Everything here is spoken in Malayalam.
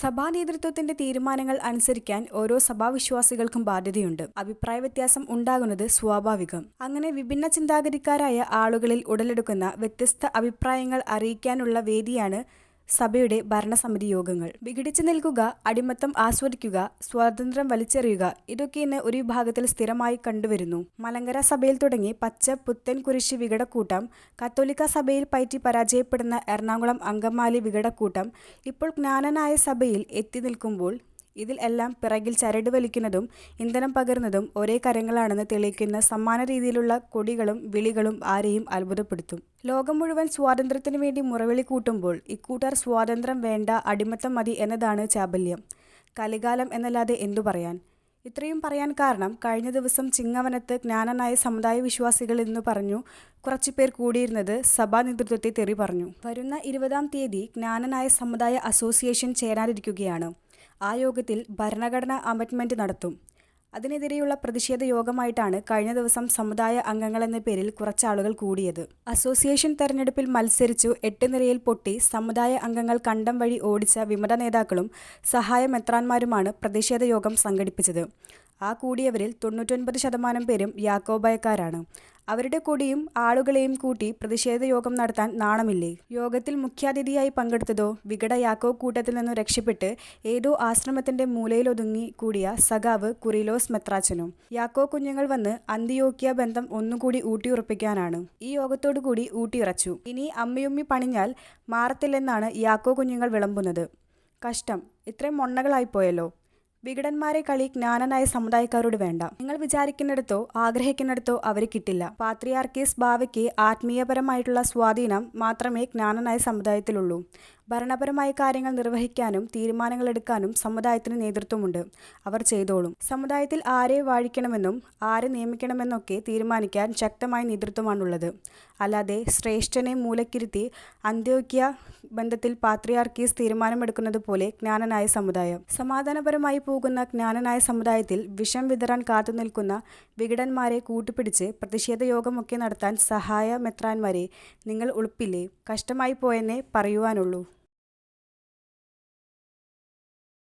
സഭാ നേതൃത്വത്തിന്റെ തീരുമാനങ്ങൾ അനുസരിക്കാൻ ഓരോ സഭാവിശ്വാസികൾക്കും ബാധ്യതയുണ്ട്. അഭിപ്രായ വ്യത്യാസം ഉണ്ടാകുന്നത് സ്വാഭാവികം. അങ്ങനെ വിഭിന്ന ചിന്താഗതിക്കാരായ ആളുകളിൽ ഉടലെടുക്കുന്ന വ്യത്യസ്ത അഭിപ്രായങ്ങൾ അറിയിക്കാനുള്ള വേദിയാണ് സഭയുടെ ഭരണസമിതി യോഗങ്ങൾ. വിഘടിച്ചു നിൽക്കുക അടിമത്തം ആസ്വദിക്കുക സ്വാതന്ത്ര്യം വലിച്ചെറിയുക ഇതൊക്കെ ഇന്ന് ഒരു വിഭാഗത്തിൽ സ്ഥിരമായി കണ്ടുവരുന്നു. മലങ്കര സഭയിൽ തുടങ്ങി പച്ച പുത്തൻ കുരിശി വികടക്കൂട്ടം കത്തോലിക്ക സഭയിൽ പയറ്റി പരാജയപ്പെടുന്ന എറണാകുളം അങ്കമാലി വികടക്കൂട്ടം ഇപ്പോൾ ജ്ഞാനനായ സഭയിൽ എത്തി നിൽക്കുമ്പോൾ ഇതിൽ എല്ലാം പിറകിൽ ചരട് വലിക്കുന്നതും ഇന്ധനം പകരുന്നതും ഒരേ കരങ്ങളാണെന്ന് തെളിയിക്കുന്ന സമാന രീതിയിലുള്ള കൊടികളും വിളികളും ആരെയും അത്ഭുതപ്പെടുത്തും. ലോകം മുഴുവൻ സ്വാതന്ത്ര്യത്തിനു വേണ്ടി മുറവിളി കൂട്ടുമ്പോൾ ഇക്കൂട്ടർ സ്വാതന്ത്ര്യം വേണ്ട അടിമത്തം മതി എന്നതാണ് ചാബല്യം. കലികാലം എന്നല്ലാതെ എന്തു പറയാൻ? ഇത്രയും പറയാൻ കാരണം കഴിഞ്ഞ ദിവസം ചിങ്ങവനത്ത് ജ്ഞാനനായ സമുദായ വിശ്വാസികൾ എന്ന് പറഞ്ഞു കുറച്ചുപേർ കൂടിയിരുന്നത് സഭാ നേതൃത്വത്തെ തെറി പറഞ്ഞു. വരുന്ന ഇരുപതാം തീയതി ജ്ഞാനനായ സമുദായ അസോസിയേഷൻ ചേരാനിരിക്കുകയാണ്. ആ യോഗത്തിൽ ഭരണഘടനാ അമെൻഡ്മെന്റ് നടത്തും. അതിനെതിരെയുള്ള പ്രതിഷേധ യോഗമായിട്ടാണ് കഴിഞ്ഞ ദിവസം സമുദായ അംഗങ്ങൾ എന്ന പേരിൽ കുറച്ചാളുകൾ കൂടിയത്. അസോസിയേഷൻ തെരഞ്ഞെടുപ്പിൽ മത്സരിച്ചു എട്ട് നിരയിൽ പൊട്ടി സമുദായ അംഗങ്ങൾ കണ്ടം വഴി ഓടിച്ച വിമത നേതാക്കളും സഹായ മെത്രാന്മാരുമാണ് പ്രതിഷേധ യോഗം സംഘടിപ്പിച്ചത്. ആ കൂടിയവരിൽ തൊണ്ണൂറ്റൊൻപത് ശതമാനം പേരും യാക്കോബായക്കാരാണ്. അവരുടെ കൊടിയും ആളുകളെയും കൂട്ടി പ്രതിഷേധ യോഗം നടത്താൻ നാണമില്ലേ? യോഗത്തിൽ മുഖ്യാതിഥിയായി പങ്കെടുത്തതോ വികട യാക്കോ കൂട്ടത്തിൽ നിന്നും രക്ഷപ്പെട്ട് ഏതോ ആശ്രമത്തിന്റെ മൂലയിലൊതുങ്ങി കൂടിയ സഖാവ് കുറിലോസ് മെത്രാച്ചനും. യാക്കോ കുഞ്ഞുങ്ങൾ വന്ന് അന്തിയോക്കിയ ബന്ധം ഒന്നുകൂടി ഊട്ടിയുറപ്പിക്കാനാണ്. ഈ യോഗത്തോടുകൂടി ഊട്ടിയുറച്ചു. ഇനി അമ്മയുമ്മി പണിഞ്ഞാൽ മാറത്തില്ലെന്നാണ് യാക്കോ കുഞ്ഞുങ്ങൾ വിളമ്പുന്നത്. കഷ്ടം. ഇത്രയും മൊണ്ണകളായിപ്പോയല്ലോ വികടന്മാരെ കളി ജ്ഞാനനായ സമുദായക്കാരോട് വേണ്ട. നിങ്ങൾ വിചാരിക്കുന്നിടത്തോ ആഗ്രഹിക്കുന്നിടത്തോ അവർ കിട്ടില്ല. പാത്രിയാർക്കീസ് ഭാവയ്ക്ക് ആത്മീയപരമായിട്ടുള്ള സ്വാധീനം മാത്രമേ ജ്ഞാനനായ സമുദായത്തിലുള്ളൂ. ഭരണപരമായ കാര്യങ്ങൾ നിർവഹിക്കാനും തീരുമാനങ്ങൾ എടുക്കാനും സമുദായത്തിന് നേതൃത്വമുണ്ട്. അവർ ചെയ്തോളും. സമുദായത്തിൽ ആരെ വാഴിക്കണമെന്നും ആരെ നിയമിക്കണമെന്നൊക്കെ തീരുമാനിക്കാൻ ശക്തമായ നേതൃത്വമാണുള്ളത്. അല്ലാതെ ശ്രേഷ്ഠനെ മൂലക്കിരുത്തി അന്ത്യോക്യ ബന്ധത്തിൽ പാത്രിയാർക്കീസ് തീരുമാനമെടുക്കുന്നത് പോലെ ജ്ഞാനനായ സമുദായം. സമാധാനപരമായി പോകുന്ന ജ്ഞാനനായ സമുദായത്തിൽ വിഷം വിതറാൻ കാത്തുനിൽക്കുന്ന വികടന്മാരെ കൂട്ടുപിടിച്ച് പ്രതിഷേധ യോഗമൊക്കെ നടത്താൻ സഹായ മെത്രാന്മാരെ നിങ്ങൾ ഉളുപ്പില്ലേ? കഷ്ടമായി പോയെന്നേ പറയുവാനുള്ളൂ.